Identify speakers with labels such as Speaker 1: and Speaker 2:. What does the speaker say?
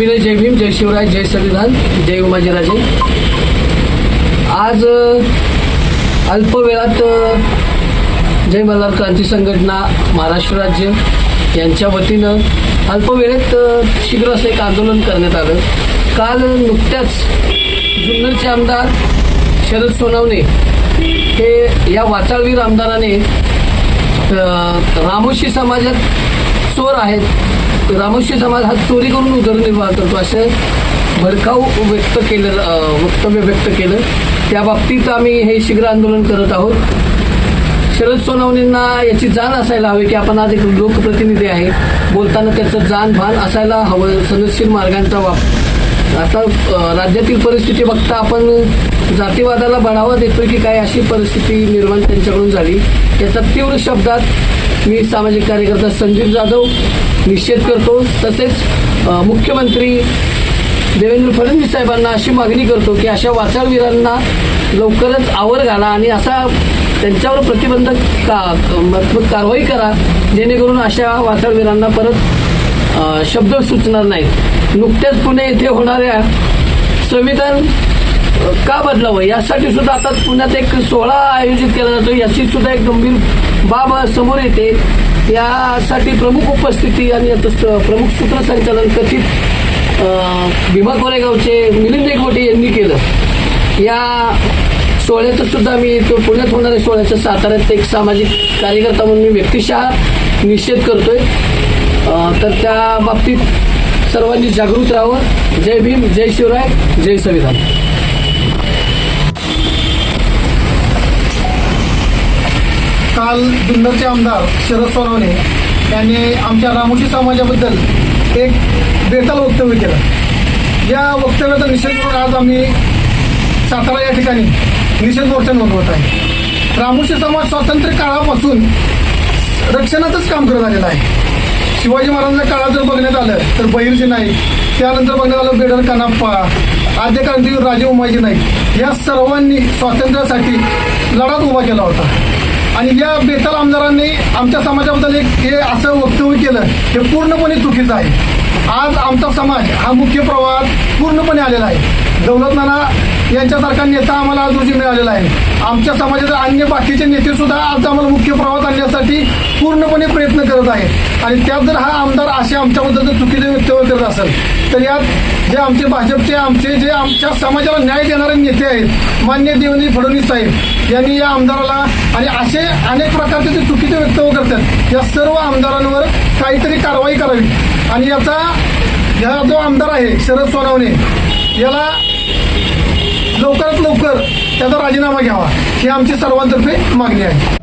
Speaker 1: अभिनय जय भीम जय शिवराय जय संविधान जय उमाजीराजे. आज अल्प वेळात जय मल्हार क्रांती संघटना महाराष्ट्र राज्य यांच्या वतीनं अल्प वेळेत शीघ्र असं एक आंदोलन करण्यात आलं. काल नुकत्याच जुन्नरचे आमदार शरद सोनावणे हे या वाचाळवीर आमदाराने रामोशी समाजात चोर आहेत. रामोशी समाज हा चोरी करून उदरनिर्वाह करतो असे भडकाऊ व्यक्त केलं वक्तव्य व्यक्त केलं. त्या बाबतीत आम्ही हे शीघ्र आंदोलन करत आहोत. शरद सोनवणेंना याची जाण असायला हवी की आपण आज एक लोकप्रतिनिधी आहे. बोलताना त्याचं जाण भान असायला हवं. संघर्षशील मार्गांचा वापर आता राज्यातील परिस्थिती बघता आपण जातीवादाला बढावा देतोय की काय अशी परिस्थिती निर्माण त्यांच्याकडून झाली. याचा तीव्र शब्दात मी सामाजिक कार्यकर्ता संजीव जाधव निषेध करतो. तसेच मुख्यमंत्री देवेंद्र फडणवीस साहेबांना अशी मागणी करतो की अशा वाचाळवीरांना लवकरच आवर घाला आणि असा त्यांच्यावर प्रतिबंधक का मजबूत कारवाई करा जेणेकरून अशा वाचाळवीरांना परत शब्द सुचणार नाहीत. नुकत्याच पुणे येथे होणाऱ्या संविधान का बदलावं? यासाठी सुद्धा आता पुण्यात एक सोहळा आयोजित केला जातो. याची सुद्धा एक गंभीर बाब समोर येते. यासाठी प्रमुख उपस्थिती आणि स- प्रमुख सूत्रसंचालन कथित भीमा कोरेगावचे मिलिंद एकवटे यांनी केलं. या सोहळ्याचं सुद्धा मी तो पुण्यात होणाऱ्या सोहळ्याचं साताऱ्यात एक सामाजिक कार्यकर्ता म्हणून मी व्यक्तिशः निषेध करतोय. तर त्या बाबतीत सर्वांनी जागृत राहावं. जय भीम जय शिवराय जय संविधान.
Speaker 2: काल जुन्नरचे आमदार शरद सोनवणे यांनी आमच्या रामोशी समाजाबद्दल एक बेताल वक्तव्य केलं. या वक्तव्याचा निषेध करून आज आम्ही सातारा या ठिकाणी निषेध मोर्चा नोंदवत आहे. रामोशी समाज स्वातंत्र्य काळापासून रक्षणाचंच काम करत आलेलं आहे. शिवाजी महाराजांच्या काळात जर बघण्यात आलं तर बहिरजी नाईक त्यानंतर बघण्यात आलं बेडर कानाप्पा आद्य क्रांतीवीर राजे उमाजी नाईक या सर्वांनी स्वातंत्र्यासाठी लढाच उभा केला होता. आणि या बेताल आमदारांनी आमच्या समाजाबद्दल एक हे असं वक्तव्य केलं हे पूर्णपणे चुकीचं आहे. आज आमचा समाज हा मुख्य प्रवाहात पूर्णपणे आलेला आहे. दौलतनाना यांच्यासारखा नेता आम्हाला आज रोजी मिळालेला आहे. आमच्या समाजात अन्य बाकीचे नेते सुद्धा आज आम्हाला मुख्य प्रवाहात आणण्यासाठी पूर्णपणे प्रयत्न करत आहेत. आणि त्यात जर हा आमदार असे आमच्याबद्दल जर चुकीचे वक्तव्य करत असेल तर यात जे आमचे भाजपचे आमचे जे आमच्या समाजाला न्याय देणारे नेते आहेत मान्य देवेंद्र फडणवीस साहेब यांनी या आमदाराला आणि असे अनेक प्रकारचे जे चुकीचे वक्तव्य करतात या सर्व आमदारांवर काहीतरी कारवाई करावी. आणि याचा या जो आमदार आहे शरद सोनवणे याला लवकरात लवकर त्याचा राजीनामा घ्यावा ही आमची सर्वांतर्फे मागणी आहे.